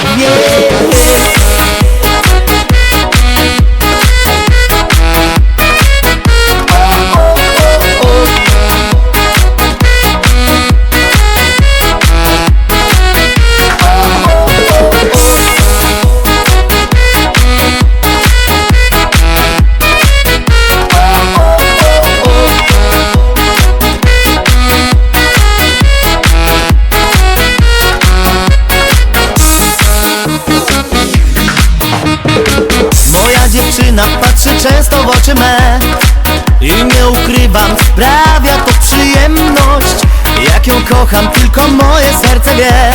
schowam patrzy często w oczy me I nie ukrywam, sprawia to przyjemność. Jak ją kocham, tylko moje serce wie.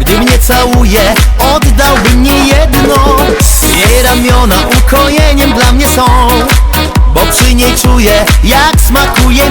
Gdy mnie całuje, oddałbym nie jedno. Jej ramiona ukojeniem dla mnie są Bo przy niej czuję, jak smakuje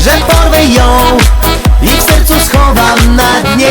że porwę ją i w sercu schowam na dnie.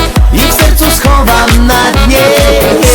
i w sercu schowam na dnie.